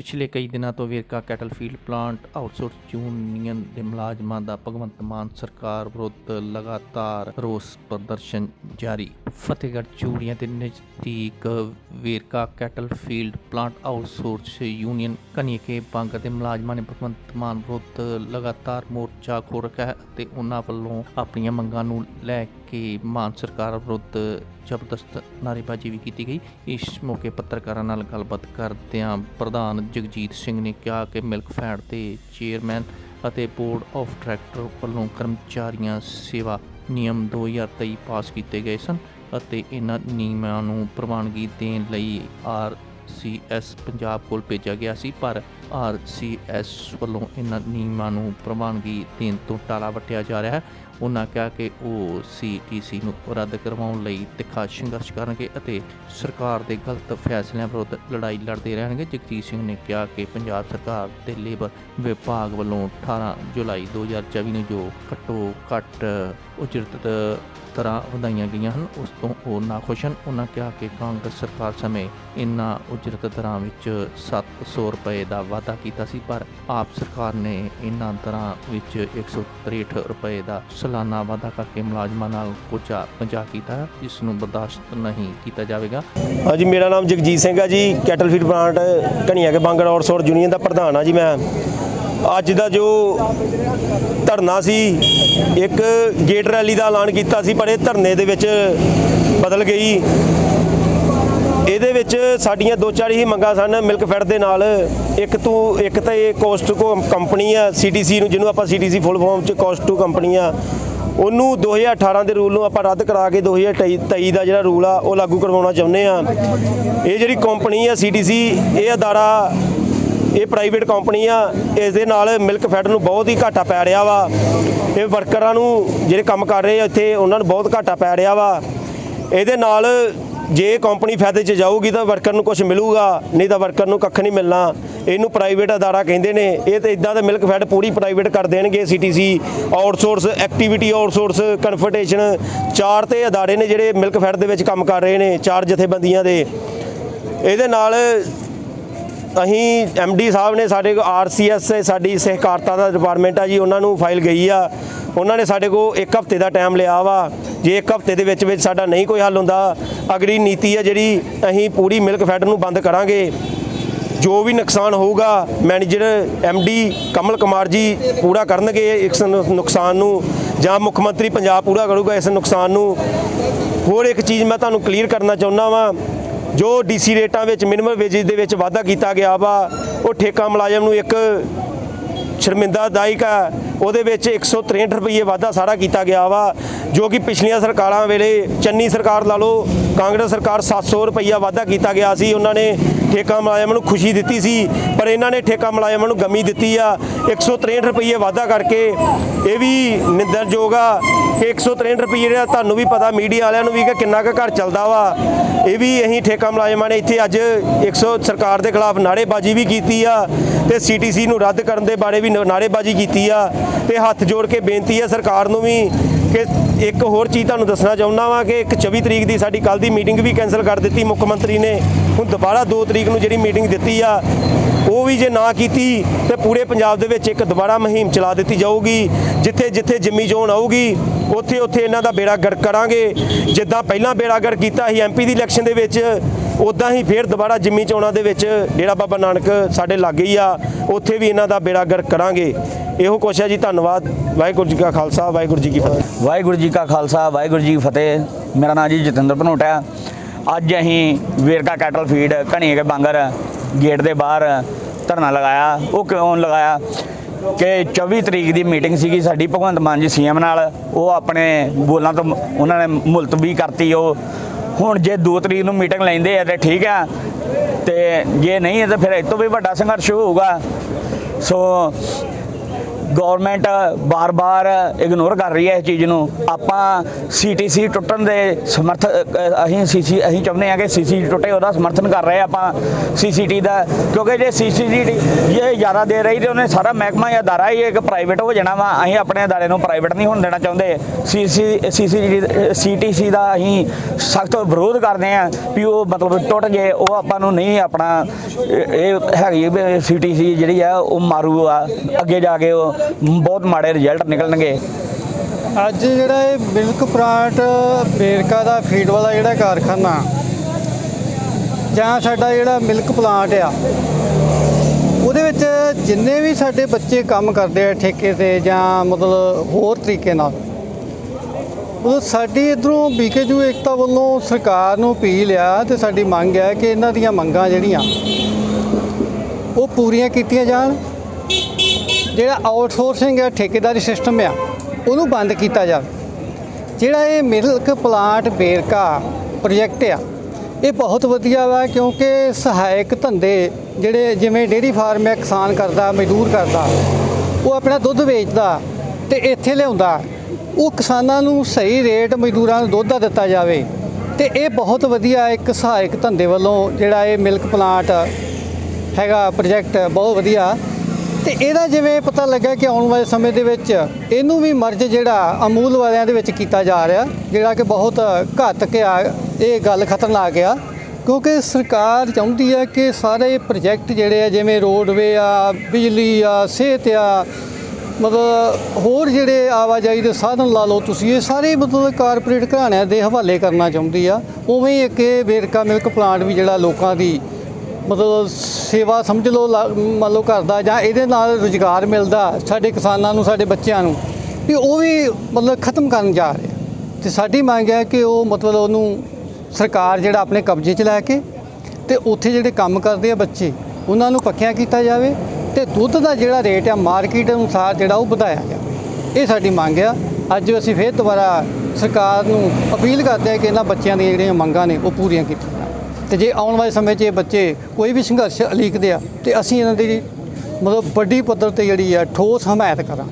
ਪਿਛਲੇ ਕਈ ਦਿਨਾਂ ਤੋਂ Verka cattle field plant, outsource union ਦੇ ਮੁਲਾਜ਼ਮਾਂ ਦਾ ਭਗਵੰਤ ਮਾਨ ਸਰਕਾਰ ਵਿਰੁੱਧ ਲਗਾਤਾਰ ਰੋਸ ਪ੍ਰਦਰਸ਼ਨ ਜਾਰੀ। ਫਤਿਹਗੜ੍ਹ ਚੂੜੀਆਂ ਦੇ ਨਜ਼ਦੀਕ Verka cattle field plant outsource union ਕਨੀਕੇ ਬੰਗ ਦੇ ਮੁਲਾਜ਼ਮਾਂ ਨੇ ਭਗਵੰਤ ਮਾਨ ਵਿਰੁੱਧ ਲਗਾਤਾਰ ਮੋਰਚਾ ਖੋਲ ਰੱਖਿਆ ਹੈ ਅਤੇ ਉਹਨਾਂ ਵੱਲੋਂ ਆਪਣੀਆਂ ਮੰਗਾਂ ਨੂੰ ਲੈ ਕੇ ਮਾਨ ਸਰਕਾਰ ਵਿਰੁੱਧ ਜ਼ਬਰਦਸਤ ਨਾਅਰੇਬਾਜ਼ੀ ਵੀ ਕੀਤੀ ਗਈ। ਇਸ ਮੌਕੇ ਪੱਤਰਕਾਰਾਂ ਨਾਲ ਗੱਲਬਾਤ ਕਰਦਿਆਂ ਪ੍ਰਧਾਨ ਜਗਜੀਤ ਸਿੰਘ ਨੇ ਕਿਹਾ ਕਿ ਮਿਲਕ ਫੈਡ ਦੇ ਚੇਅਰਮੈਨ ਅਤੇ ਬੋਰਡ ਆਫ ਡਾਇਰੈਕਟਰ ਵੱਲੋਂ ਕਰਮਚਾਰੀਆਂ ਸੇਵਾ ਨਿਯਮ 2023 ਪਾਸ ਕੀਤੇ ਗਏ ਸਨ। ਅਤੇ ਇਹਨਾਂ ਨਿਯਮਾਂ ਨੂੰ ਪ੍ਰਵਾਨਗੀ ਦੇਣ ਲਈ ਆਰ ਸੀਐਸ ਪੰਜਾਬ ਕੋਲ ਭੇਜਿਆ ਗਿਆ ਸੀ, ਪਰ ਆਰ ਆਰਸੀਐਸ ਵੱਲੋਂ ਇਹਨਾਂ ਨਿਯਮਾਂ ਨੂੰ ਪ੍ਰਵਾਨਗੀ ਦੇਣ ਤੋਂ ਟਾਲਾ ਵੱਟਿਆ ਜਾ ਰਿਹਾ ਹੈ। ਉਹਨਾਂ ਕਿਹਾ ਕਿ ਉਹ ਸੀਟੀਸੀ ਨੂੰ ਰੱਦ ਕਰਵਾਉਣ ਲਈ ਤਿੱਖਾ ਸੰਘਰਸ਼ ਕਰਨਗੇ ਅਤੇ ਸਰਕਾਰ ਦੇ ਗਲਤ ਫੈਸਲਿਆਂ ਵਿਰੁੱਧ ਲੜਾਈ ਲੜਦੇ ਰਹਿਣਗੇ। ਜਗਜੀਤ ਸਿੰਘ ਨੇ ਕਿਹਾ ਕਿ ਪੰਜਾਬ ਸਰਕਾਰ ਤੇ ਲੇਬਰ ਵਿਭਾਗ ਵੱਲੋਂ 18 ਜੁਲਾਈ 2024 ਨੂੰ ਜੋ ਘੱਟੋ ਘੱਟ ਉਚਿਤ ਤਰ੍ਹਾਂ ਵਧਾਈਆਂ ਗਈਆਂ ਹਨ ਉਸ ਤੋਂ ਉਹ ਨਾਖੁਸ਼ ਹਨ। ਉਹਨਾਂ ਕਿਹਾ ਕਿ ਕਾਂਗਰਸ ਸਰਕਾਰ ਸਮੇਂ ਇਨ੍ਹਾਂ ਉਜਰਤ ਦਰਾਂ ਵਿੱਚ 700 ਰੁਪਏ ਦਾ ਵਾਅਦਾ ਕੀਤਾ ਸੀ ਪਰ ਆਪ ਸਰਕਾਰ ਨੇ ਇਨ੍ਹਾਂ ਦਰਾਂ ਵਿੱਚ 163 ਰੁਪਏ ਦਾ ਸਾਲਾਨਾ ਵਾਅਦਾ ਕਰਕੇ ਮੁਲਾਜ਼ਮਾਂ ਨਾਲ ਕੋਚਾ ਪੰਜਾ ਕੀਤਾ ਹੈ, ਜਿਸ ਨੂੰ ਬਰਦਾਸ਼ਤ ਨਹੀਂ ਕੀਤਾ ਜਾਵੇਗਾ। ਹਾਂਜੀ ਮੇਰਾ ਨਾਮ ਜਗਜੀਤ ਸਿੰਘ ਹੈ ਜੀ cattle cattle feed plant Ghanian Ke Bangar outsource union ਦਾ ਪ੍ਰਧਾਨ ਆ ਜੀ ਮੈਂ। ਅੱਜ ਦਾ ਜੋ ਧਰਨਾ ਸੀ, ਇੱਕ ਗੇਟ ਰੈਲੀ ਦਾ ਐਲਾਨ ਕੀਤਾ ਸੀ, ਪਰ ਇਹ ਧਰਨੇ ਦੇ ਵਿੱਚ ਬਦਲ ਗਈ। ਇਹਦੇ ਵਿੱਚ ਸਾਡੀਆਂ ਦੋ ਚਾਰ ਹੀ ਮੰਗਾਂ ਸਨ, ਮਿਲਕ ਫੈਡ ਦੇ ਨਾਲ। ਇੱਕ ਤੋਂ, ਇੱਕ ਤਾਂ ਇਹ ਕੋਸਟ ਕੋ ਕੰਪਨੀ ਆ ਸੀਟੀਸੀ ਨੂੰ, ਜਿਹਨੂੰ ਆਪਾਂ ਸੀਟੀਸੀ ਫੁੱਲ ਫਾਰਮ ਚ ਕੋਸਟ ਟੂ ਕੰਪਨੀ ਆ, ਉਹਨੂੰ 2018 ਦੇ ਰੂਲ ਨੂੰ ਆਪਾਂ ਰੱਦ ਕਰਾ ਕੇ 2023 ਦਾ ਜਿਹੜਾ ਰੂਲ ਆ, ਉਹ ਲਾਗੂ ਕਰਵਾਉਣਾ ਚਾਹੁੰਦੇ ਆ। ਇਹ ਜਿਹੜੀ ਕੰਪਨੀ ਆ ਸੀਟੀਸੀ ਇਹ ਅਦਾਰਾ ਇਹ ਪ੍ਰਾਈਵੇਟ ਕੰਪਨੀ ਆ ਇਸ ਦੇ ਨਾਲ ਮਿਲਕ ਫੈਡ ਨੂੰ ਬਹੁਤ ਹੀ ਘਾਟਾ ਪੈ ਰਿਹਾ ਵਾ। ਇਹ ਵਰਕਰਾਂ ਨੂੰ ਜਿਹੜੇ ਕੰਮ ਕਰ ਰਹੇ ਆ ਇੱਥੇ, ਉਹਨਾਂ ਨੂੰ ਬਹੁਤ ਘਾਟਾ ਪੈ ਰਿਹਾ ਵਾ। ਇਹਦੇ ਨਾਲ ਜੇ ਕੰਪਨੀ ਫਾਇਦੇ 'ਚ ਜਾਊਗੀ ਤਾਂ ਵਰਕਰ ਨੂੰ ਕੁਝ ਮਿਲੂਗਾ, ਨਹੀਂ ਤਾਂ ਵਰਕਰ ਨੂੰ ਕੱਖ ਨਹੀਂ ਮਿਲਣਾ। ਇਹਨੂੰ ਪ੍ਰਾਈਵੇਟ ਅਦਾਰਾ ਕਹਿੰਦੇ ਨੇ, ਇਹ ਤੇ ਇਦਾਂ ਦਾ ਮਿਲਕ ਫੈਡ ਪੂਰੀ ਪ੍ਰਾਈਵੇਟ ਕਰ ਦੇਣਗੇ ਸੀਟੀਸੀ ਆਊਟਸੋਰਸ ਐਕਟੀਵਿਟੀ ਆਊਟਸੋਰਸ ਕਨਫਰਟੇਸ਼ਨ ਚਾਰ ਤੇ ਅਦਾਰੇ ਨੇ ਜਿਹੜੇ ਮਿਲਕ ਫੈਡ ਦੇ ਵਿੱਚ ਕੰਮ ਕਰ ਰਹੇ ਨੇ, ਚਾਰ ਜਥੇਬੰਦੀਆਂ ਦੇ। ਇਹਦੇ ਨਾਲ ਅਸੀਂ ਡੀ ਸਾਹਿਬ ਨੇ ਸਾਡੇ ਕੋ ਆਰਸੀਐਸ ਸਾਡੀ ਸਹਿਕਾਰਤਾ ਦਾ ਡਿਪਾਰਟਮੈਂਟ ਆ ਜੀ, ਉਹਨਾਂ ਨੂੰ ਫਾਈਲ ਗਈ ਆ। ਉਹਨਾਂ ਨੇ ਸਾਡੇ ਕੋ ਇੱਕ ਹਫ਼ਤੇ ਦਾ ਟਾਈਮ ਲਿਆ ਵਾ। ਜੇ ਇੱਕ ਹਫ਼ਤੇ ਦੇ ਵਿੱਚ ਵਿੱਚ ਸਾਡਾ ਨਹੀਂ ਕੋਈ ਹੱਲ ਹੁੰਦਾ, ਅਗਲੀ ਨੀਤੀ ਆ ਜਿਹੜੀ ਅਸੀਂ ਪੂਰੀ ਮਿਲਕ ਫੈਡ ਨੂੰ ਬੰਦ ਕਰਾਂਗੇ। ਜੋ ਵੀ ਨੁਕਸਾਨ ਹੋਊਗਾ ਮੈਨੇਜਰ ਡੀ ਕਮਲ ਕੁਮਾਰ ਜੀ ਪੂਰਾ ਕਰਨਗੇ ਇਸ ਨੁਕਸਾਨ ਨੂੰ, ਜਾਂ ਮੁੱਖ ਮੰਤਰੀ ਪੰਜਾਬ ਪੂਰਾ ਕਰੂਗਾ ਇਸ ਨੁਕਸਾਨ ਨੂੰ। ਹੋਰ ਇੱਕ ਚੀਜ਼ ਮੈਂ ਤੁਹਾਨੂੰ ਕਲੀਅਰ ਕਰਨਾ ਚਾਹੁੰਦਾ ਵਾਂ ਜੋ ਡੀਸੀ ਰੇਟਾਂ ਵਿੱਚ ਮਿਨੀਮਮ ਵੇਜਸ ਦੇ ਵਿੱਚ ਵਾਧਾ ਕੀਤਾ ਗਿਆ ਵਾ, ਉਹ ਠੇਕਾ ਮੁਲਾਜ਼ਮ ਨੂੰ ਇੱਕ ਸ਼ਰਮਿੰਦਾਦਾਇਕ ਹੈ। ਉਹਦੇ ਵਿੱਚ 163 ਰੁਪਏ ਵਾਧਾ ਸਾਰਾ ਕੀਤਾ ਗਿਆ ਵਾ, ਜੋ ਕਿ ਪਿਛਲੀਆਂ ਸਰਕਾਰਾਂ ਵੇਲੇ ਚੰਨੀ ਸਰਕਾਰ ਲਾ ਲਓ, ਕਾਂਗਰਸ ਸਰਕਾਰ 700 ਰੁਪਈਆ ਵਾਧਾ ਕੀਤਾ ਗਿਆ ਸੀ। ਉਹਨਾਂ ਨੇ ਠੇਕਾ ਮੁਲਾਜ਼ਮਾਂ ਨੂੰ ਖੁਸ਼ੀ ਦਿੱਤੀ ਸੀ, ਪਰ ਇਹਨਾਂ ਨੇ ਠੇਕਾ ਮੁਲਾਜ਼ਮਾਂ ਨੂੰ ਗਮੀ ਦਿੱਤੀ ਆ। 163 ਰੁਪਏ ਵਾਧਾ ਕਰਕੇ ਇਹ ਵੀ ਨਿੰਦਰਯੋਗ ਆ। ਕਿ 163 ਰੁਪਏ ਜਿਹੜਾ ਤੁਹਾਨੂੰ ਵੀ ਪਤਾ, ਮੀਡੀਆ ਵਾਲਿਆਂ ਨੂੰ ਵੀ ਕਿ ਕਿੰਨਾ ਕੁ ਘਰ ਚੱਲਦਾ ਵਾ। ਇਹ ਵੀ ਅਸੀਂ ਠੇਕਾ ਮੁਲਾਜ਼ਮਾਂ ਨੇ ਇੱਥੇ ਅੱਜ 100 ਸਰਕਾਰ ਦੇ ਖਿਲਾਫ ਨਾਅਰੇਬਾਜ਼ੀ ਵੀ ਕੀਤੀ ਆ ਤੇ ਸੀਟੀਸੀ ਨੂੰ ਰੱਦ ਕਰਨ ਦੇ ਬਾਰੇ ਵੀ ਨ- ਨਾਅਰੇਬਾਜ਼ੀ ਕੀਤੀ ਆ ਤੇ ਹੱਥ ਜੋੜ ਕੇ ਬੇਨਤੀ ਆ ਸਰਕਾਰ ਨੂੰ ਵੀ ਕਿ ਇੱਕ ਹੋਰ ਚੀਜ਼ ਤੁਹਾਨੂੰ ਦੱਸਣਾ ਚਾਹੁੰਦਾ ਵਾਂ ਕਿ ਇੱਕ 24 ਤਰੀਕ ਦੀ ਸਾਡੀ ਕੱਲ ਦੀ ਮੀਟਿੰਗ ਵੀ ਕੈਨਸਲ ਕਰ ਦਿੱਤੀ ਮੁੱਖ ਮੰਤਰੀ ਨੇ। ਹੁਣ ਦੁਬਾਰਾ 2 ਤਰੀਕ ਨੂੰ ਜਿਹੜੀ ਮੀਟਿੰਗ ਦਿੱਤੀ ਆ ਉਹ ਵੀ ਜੇ ਨਾ ਕੀਤੀ ਤੇ ਪੂਰੇ ਪੰਜਾਬ ਦੇ ਵਿੱਚ ਇੱਕ ਦੁਬਾਰਾ ਮੁਹਿੰਮ ਚਲਾ ਦਿੱਤੀ ਜਾਊਗੀ। ਜਿੱਥੇ ਜਿੱਥੇ ਜਿੰਮੀ ਚੋਣ ਆਊਗੀ, ਉੱਥੇ ਉੱਥੇ ਇਹਨਾਂ ਦਾ ਬੇੜਾ ਗਰਕ ਕਰਾਂਗੇ। ਜਿੱਦਾਂ ਪਹਿਲਾਂ ਬੇੜਾ ਗਰਕ ਕੀਤਾ ਸੀ ਐਮਪੀ ਦੀ ਇਲੈਕਸ਼ਨ ਦੇ ਵਿੱਚ ਉਦਾਂ ਹੀ ਫੇਰ ਦੁਬਾਰਾ ਜਿੰਮੀ ਚੋਣਾਂ ਦੇ ਵਿੱਚ ਡੇਰਾ ਬਾਬਾ ਨਾਨਕ ਸਾਡੇ ਲਾਗੇ ਹੀ ਆ, ਉੱਥੇ ਵੀ ਇਹਨਾਂ ਦਾ ਬੇੜਾ ਗਰਕ ਕਰਾਂਗੇ। ਇਹੋ ਕੁਛ ਹੈ ਜੀ, ਧੰਨਵਾਦ। ਵਾਹਿਗੁਰੂ ਜੀ ਕਾ ਖਾਲਸਾ, ਵਾਹਿਗੁਰੂ ਜੀ ਕੀ ਫਤਿਹ। ਵਾਹਿਗੁਰੂ ਜੀ ਕਾ ਖਾਲਸਾ, ਵਾਹਿਗੁਰੂ ਜੀ ਕੀ ਫਤਿਹ। ਮੇਰਾ ਨਾਮ ਜੀ ਜਤਿੰਦਰ ਭਨੋਟਾ ਅੱਜ ਅਸੀਂ Verka cattle feed Ghani Ke Bangar gate ਦੇ ਬਾਹਰ ਧਰਨਾ ਲਗਾਇਆ, ਉਹ ਕਿਉਂ ਲਗਾਇਆ? ਕਿ 24 ਤਰੀਕ ਦੀ ਮੀਟਿੰਗ ਸੀਗੀ ਸਾਡੀ, ਭਗਵੰਤ ਮਾਨ ਜੀ ਸੀਐਮ ਨਾਲ, ਉਹ ਆਪਣੇ ਬੋਲਾਂ ਤੋਂ ਉਹਨਾਂ ਨੇ ਮੁਲਤਵੀ ਕਰਤੀ ਉਹ। ਹੁਣ ਜੇ 2 ਤਰੀਕ ਨੂੰ ਮੀਟਿੰਗ ਲੈਂਦੇ ਆ ਤੇ ਠੀਕ ਆ, ਤੇ ਜੇ ਨਹੀਂ ਹੈ ਤਾਂ ਫਿਰ ਇਹ ਤੋਂ ਵੀ ਵੱਡਾ ਸੰਘਰਸ਼ ਹੋਊਗਾ। ਸੋ ਗਵਰਨਮੈਂਟ ਬਾਰ-ਬਾਰ ਇਗਨੋਰ ਕਰ ਰਹੀ ਹੈ ਇਸ ਚੀਜ਼ ਨੂੰ। ਆਪਾਂ ਸੀਟੀਸੀ ਟੁੱਟਣ ਦੇ ਸਮਰਥ ਅ, ਅਸੀਂ ਸੀਸੀ ਅਸੀਂ ਚਾਹੁੰਦੇ ਹਾਂ ਕਿ ਸੀਸੀ ਟੁੱਟੇ ਉਹਦਾ ਸਮਰਥਨ ਕਰ ਰਹੇ ਹਾਂ ਆਪਾਂ ਸੀਸੀਟੀ ਦਾ। ਕਿਉਂਕਿ ਜੇ ਸੀਸੀਟੀ ਜੇ ਜ਼ਿਆਦਾ ਦੇ ਰਹੀ ਤੇ ਉਹਨੇ ਸਾਰਾ ਮਹਿਕਮਾ ਜਾਂ ਅਦਾਰਾ ਹੀ ਇੱਕ ਪ੍ਰਾਈਵੇਟ ਹੋ ਜਾਣਾ ਵਾ। ਅਸੀਂ ਆਪਣੇ ਅਦਾਰੇ ਨੂੰ ਪ੍ਰਾਈਵੇਟ ਨਹੀਂ ਹੋਣ ਦੇਣਾ ਚਾਹੁੰਦੇ। ਸੀਸੀ ਸੀਸੀ ਸੀਟੀਸੀ ਦਾ ਅਸੀਂ ਸਖਤ ਵਿਰੋਧ ਕਰਦੇ ਹਾਂ ਵੀ ਉਹ ਮਤਲਬ ਟੁੱਟ ਗਏ, ਉਹ ਆਪਾਂ ਨੂੰ ਨਹੀਂ ਆਪਣਾ, ਇਹ ਇਹ ਹੈਗੀ ਸੀਟੀਸੀ ਜਿਹੜੀ ਆ, ਉਹ ਮਾਰੂ ਆ। ਅੱਗੇ ਜਾ ਕੇ ਉਹ ਬਹੁਤ ਮਾੜੇ ਰਿਜ਼ਲਟ ਨਿਕਲਣਗੇ। ਅੱਜ ਜਿਹੜਾ ਇਹ ਮਿਲਕ ਪਲਾਂਟ ਵੇਰਕਾ ਦਾ ਫੀਡ ਵਾਲਾ ਜਿਹੜਾ ਕਾਰਖਾਨਾ, ਜਾਂ ਸਾਡਾ ਜਿਹੜਾ ਮਿਲਕ ਪਲਾਂਟ ਆ ਉਹਦੇ ਵਿੱਚ ਜਿੰਨੇ ਵੀ ਸਾਡੇ ਬੱਚੇ ਕੰਮ ਕਰਦੇ ਆ ਠੇਕੇ ਤੇ ਜਾਂ ਮਤਲਬ ਹੋਰ ਤਰੀਕੇ ਨਾਲ, ਉਹ ਸਾਡੀ ਇਧਰੋਂ ਬੀਕੇਯੂ ਏਕਤਾ ਵੱਲੋਂ ਸਰਕਾਰ ਨੂੰ ਅਪੀਲ ਆ ਤੇ ਸਾਡੀ ਮੰਗ ਹੈ ਕਿ ਇਹਨਾਂ ਦੀਆਂ ਮੰਗਾਂ ਜਿਹੜੀਆਂ, ਉਹ ਪੂਰੀਆਂ ਕੀਤੀਆਂ ਜਾਣ। ਜਿਹੜਾ ਆਊਟਸੋਰਸਿੰਗ ਹੈ ਠੇਕੇਦਾਰੀ ਸਿਸਟਮ ਆ, ਉਹਨੂੰ ਬੰਦ ਕੀਤਾ ਜਾਵੇ। ਜਿਹੜਾ ਇਹ ਮਿਲਕ ਪਲਾਂਟ ਬੇਰਕਾ ਪ੍ਰੋਜੈਕਟ ਆ ਇਹ ਬਹੁਤ ਵਧੀਆ ਵਾ ਕਿਉਂਕਿ ਸਹਾਇਕ ਧੰਦੇ ਜਿਹੜੇ ਜਿਵੇਂ ਡੇਅਰੀ ਫਾਰਮ ਹੈ, ਕਿਸਾਨ ਕਰਦਾ, ਮਜ਼ਦੂਰ ਕਰਦਾ, ਉਹ ਆਪਣਾ ਦੁੱਧ ਵੇਚਦਾ ਤੇ ਇੱਥੇ ਲਿਆਉਂਦਾ। ਉਹ ਕਿਸਾਨਾਂ ਨੂੰ ਸਹੀ ਰੇਟ ਮਜ਼ਦੂਰਾਂ ਨੂੰ ਦੁੱਧ ਦਾ ਦਿੱਤਾ ਜਾਵੇ ਤੇ ਇਹ ਬਹੁਤ ਵਧੀਆ ਇੱਕ ਸਹਾਇਕ ਧੰਦੇ ਵੱਲੋਂ ਜਿਹੜਾ ਇਹ ਮਿਲਕ ਪਲਾਂਟ ਹੈਗਾ, ਪ੍ਰੋਜੈਕਟ ਬਹੁਤ ਵਧੀਆ। ਤੇ ਇਹਦਾ ਜਿਵੇਂ ਪਤਾ ਲੱਗਾ ਕਿ ਆਉਣ ਵਾਲੇ ਸਮੇਂ ਦੇ ਵਿੱਚ ਇਹਨੂੰ ਵੀ ਮਰਜ ਜਿਹੜਾ ਅਮੂਲ ਵਾਲਿਆਂ ਦੇ ਵਿੱਚ ਕੀਤਾ ਜਾ ਰਿਹਾ, ਜਿਹੜਾ ਕਿ ਬਹੁਤ ਘਾਤਕ ਆ, ਇਹ ਗੱਲ ਖਤਰਨਾਕ ਆ। ਕਿਉਂਕਿ ਸਰਕਾਰ ਚਾਹੁੰਦੀ ਹੈ ਕਿ ਸਾਰੇ ਪ੍ਰੋਜੈਕਟ ਜਿਹੜੇ ਆ, ਜਿਵੇਂ ਰੋਡਵੇ ਆ, ਬਿਜਲੀ ਆ, ਸਿਹਤ ਆ, ਮਤਲਬ ਹੋਰ ਜਿਹੜੇ ਆਵਾਜਾਈ ਦੇ ਸਾਧਨ ਲਾ ਲਓ ਤੁਸੀਂ, ਇਹ ਸਾਰੇ ਮਤਲਬ ਕਾਰਪੋਰੇਟ ਘਰਾਣਿਆਂ ਦੇ ਹਵਾਲੇ ਕਰਨਾ ਚਾਹੁੰਦੀ ਆ। ਉਵੇਂ ਹੀ ਇੱਕ ਇਹ ਵੇਰਕਾ ਮਿਲਕ ਪਲਾਂਟ ਵੀ ਜਿਹੜਾ ਲੋਕਾਂ ਦੀ ਮਤਲਬ ਸੇਵਾ ਸਮਝ ਲਓ, ਲਾ- ਮੰਨ ਲਓ ਕਰਦਾ ਜਾਂ ਇਹਦੇ ਨਾਲ ਰੁਜ਼ਗਾਰ ਮਿਲਦਾ ਸਾਡੇ ਕਿਸਾਨਾਂ ਨੂੰ, ਸਾਡੇ ਬੱਚਿਆਂ ਨੂੰ, ਵੀ ਉਹ ਵੀ ਮਤਲਬ ਖਤਮ ਕਰਨ ਜਾ ਰਿਹਾ ਤੇ ਸਾਡੀ ਮੰਗ ਹੈ ਕਿ ਉਹ ਮਤਲਬ ਉਹਨੂੰ ਸਰਕਾਰ ਜਿਹੜਾ ਆਪਣੇ ਕਬਜ਼ੇ 'ਚ ਲੈ ਕੇ ਤੇ ਉੱਥੇ ਜਿਹੜੇ ਕੰਮ ਕਰਦੇ ਆ ਬੱਚੇ, ਉਹਨਾਂ ਨੂੰ ਪੱਕਿਆਂ ਕੀਤਾ ਜਾਵੇ ਤੇ ਦੁੱਧ ਦਾ ਜਿਹੜਾ ਰੇਟ ਆ ਮਾਰਕੀਟ ਅਨੁਸਾਰ ਜਿਹੜਾ ਉਹ ਵਧਾਇਆ ਜਾਵੇ। ਇਹ ਸਾਡੀ ਮੰਗ ਆ। ਅੱਜ ਅਸੀਂ ਫੇਰ ਦੁਬਾਰਾ ਸਰਕਾਰ ਨੂੰ ਅਪੀਲ ਕਰਦੇ ਹਾਂ ਕਿ ਇਹਨਾਂ ਬੱਚਿਆਂ ਦੀਆਂ ਜਿਹੜੀਆਂ ਮੰਗਾਂ ਨੇ, ਉਹ ਪੂਰੀਆਂ ਕੀਤੀਆਂ ਤੇ ਜੇ ਆਉਣ ਵਾਲੇ ਸਮੇਂ 'ਚ ਇਹ ਬੱਚੇ ਕੋਈ ਵੀ ਸੰਘਰਸ਼ ਅਲੀਕਦੇ ਆ, ਤੇ ਅਸੀਂ ਇਹਨਾਂ ਦੀ ਮਤਲਬ ਵੱਡੀ ਪੱਧਰ ਤੇ ਜਿਹੜੀ ਆ ਠੋਸ ਹਮਾਇਤ ਕਰਾਂ